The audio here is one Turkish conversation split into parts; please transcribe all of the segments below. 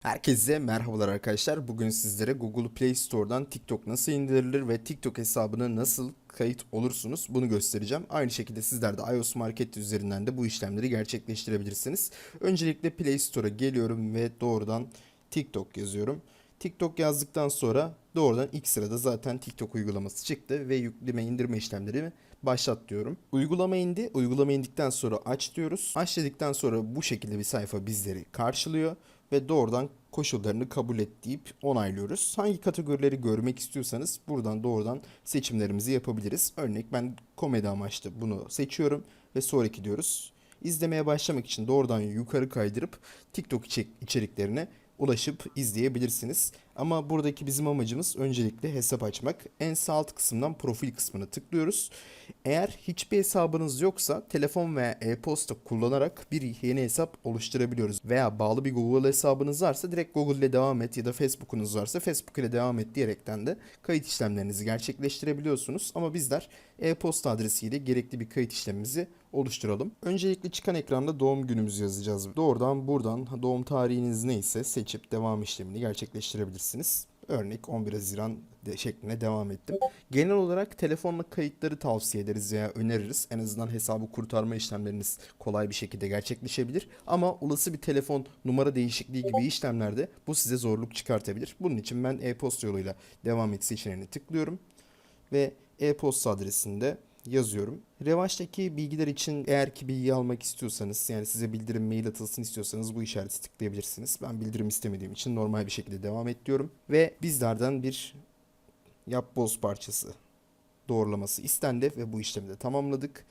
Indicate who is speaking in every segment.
Speaker 1: Herkese merhabalar arkadaşlar. Bugün sizlere Google Play Store'dan TikTok nasıl indirilir ve TikTok hesabına nasıl kayıt olursunuz bunu göstereceğim. Aynı şekilde sizler de iOS Market üzerinden de bu işlemleri gerçekleştirebilirsiniz. Öncelikle Play Store'a geliyorum ve doğrudan TikTok yazıyorum. TikTok yazdıktan sonra doğrudan ilk sırada zaten TikTok uygulaması çıktı ve yükleme indirme işlemleri başlat diyorum. Uygulama indi. Uygulama indikten sonra aç diyoruz. Aç dedikten sonra bu şekilde bir sayfa bizleri karşılıyor ve doğrudan koşullarını kabul et deyip onaylıyoruz. Hangi kategorileri görmek istiyorsanız buradan doğrudan seçimlerimizi yapabiliriz. Örnek ben komedi amaçlı bunu seçiyorum ve sonraki diyoruz. İzlemeye başlamak için doğrudan yukarı kaydırıp TikTok içe- içeriklerine ulaşıp izleyebilirsiniz. Ama buradaki bizim amacımız öncelikle hesap açmak. En sağ alt kısımdan profil kısmına tıklıyoruz. Eğer hiçbir hesabınız yoksa telefon veya e-posta kullanarak bir yeni hesap oluşturabiliyoruz. Veya bağlı bir Google hesabınız varsa direkt Google ile devam et ya da Facebook'unuz varsa Facebook ile devam et diyerekten de kayıt işlemlerinizi gerçekleştirebiliyorsunuz. Ama bizler e-posta adresiyle gerekli bir kayıt işlemimizi oluşturalım. Öncelikle çıkan ekranda doğum günümüzü yazacağız. Doğrudan buradan doğum tarihiniz neyse seçip devam işlemini gerçekleştirebilirsiniz. Örnek 11 Haziran de şeklinde devam ettim. Genel olarak telefonla kayıtları tavsiye ederiz veya öneririz. En azından hesabı kurtarma işlemleriniz kolay bir şekilde gerçekleşebilir. Ama olası bir telefon numara değişikliği gibi işlemlerde bu size zorluk çıkartabilir. Bunun için ben e-posta yoluyla devam et seçeneğini tıklıyorum ve e-posta adresinde yazıyorum. Revaç'taki bilgiler için eğer ki bilgi almak istiyorsanız yani size bildirim mail atılsın istiyorsanız bu işareti tıklayabilirsiniz. Ben bildirim istemediğim için normal bir şekilde devam et diyorum. Ve bizlerden bir yapboz parçası doğrulaması istendi ve bu işlemi de tamamladık.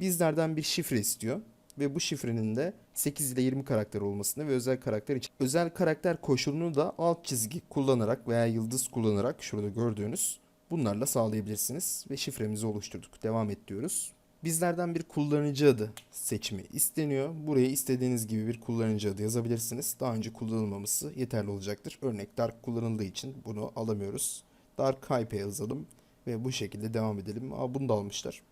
Speaker 1: Bizlerden bir şifre istiyor ve bu şifrenin de 8 ile 20 karakter olmasını ve özel karakter için. Özel karakter koşulunu da alt çizgi kullanarak veya yıldız kullanarak şurada gördüğünüz bunlarla sağlayabilirsiniz ve şifremizi oluşturduk. Devam et diyoruz. Bizlerden bir kullanıcı adı seçimi isteniyor. Buraya istediğiniz gibi bir kullanıcı adı yazabilirsiniz. Daha önce kullanılmaması yeterli olacaktır. Örnek Dark kullanıldığı için bunu alamıyoruz. Dark Hype yazalım ve bu şekilde devam edelim. Aa, bunu da almışlar.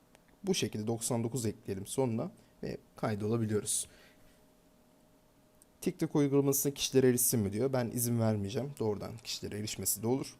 Speaker 1: Bu şekilde 99 ekleyelim sonuna ve kaydolabiliyoruz. TikTok uygulamasına kişilere erişsin mi diyor. Ben izin vermeyeceğim. Doğrudan kişilere erişmesi de olur.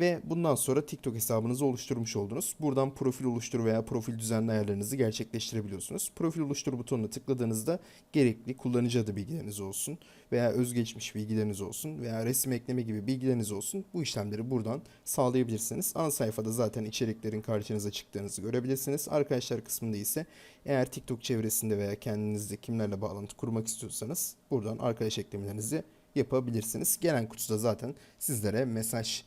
Speaker 1: Ve bundan sonra TikTok hesabınızı oluşturmuş oldunuz. Buradan profil oluştur veya profil düzenli ayarlarınızı gerçekleştirebiliyorsunuz. Profil oluştur butonuna tıkladığınızda gerekli kullanıcı adı bilgileriniz olsun veya özgeçmiş bilgileriniz olsun veya resim ekleme gibi bilgileriniz olsun. Bu işlemleri buradan sağlayabilirsiniz. Ana sayfada zaten içeriklerin karşınıza çıktığınızı görebilirsiniz. Arkadaşlar kısmında ise eğer TikTok çevresinde veya kendinizde kimlerle bağlantı kurmak istiyorsanız buradan arkadaş eklemelerinizi yapabilirsiniz. Gelen kutuda zaten sizlere mesaj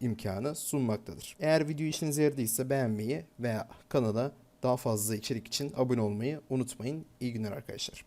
Speaker 1: imkanı sunmaktadır. Eğer video işinize yaradıysa beğenmeyi veya kanala daha fazla içerik için abone olmayı unutmayın. İyi günler arkadaşlar.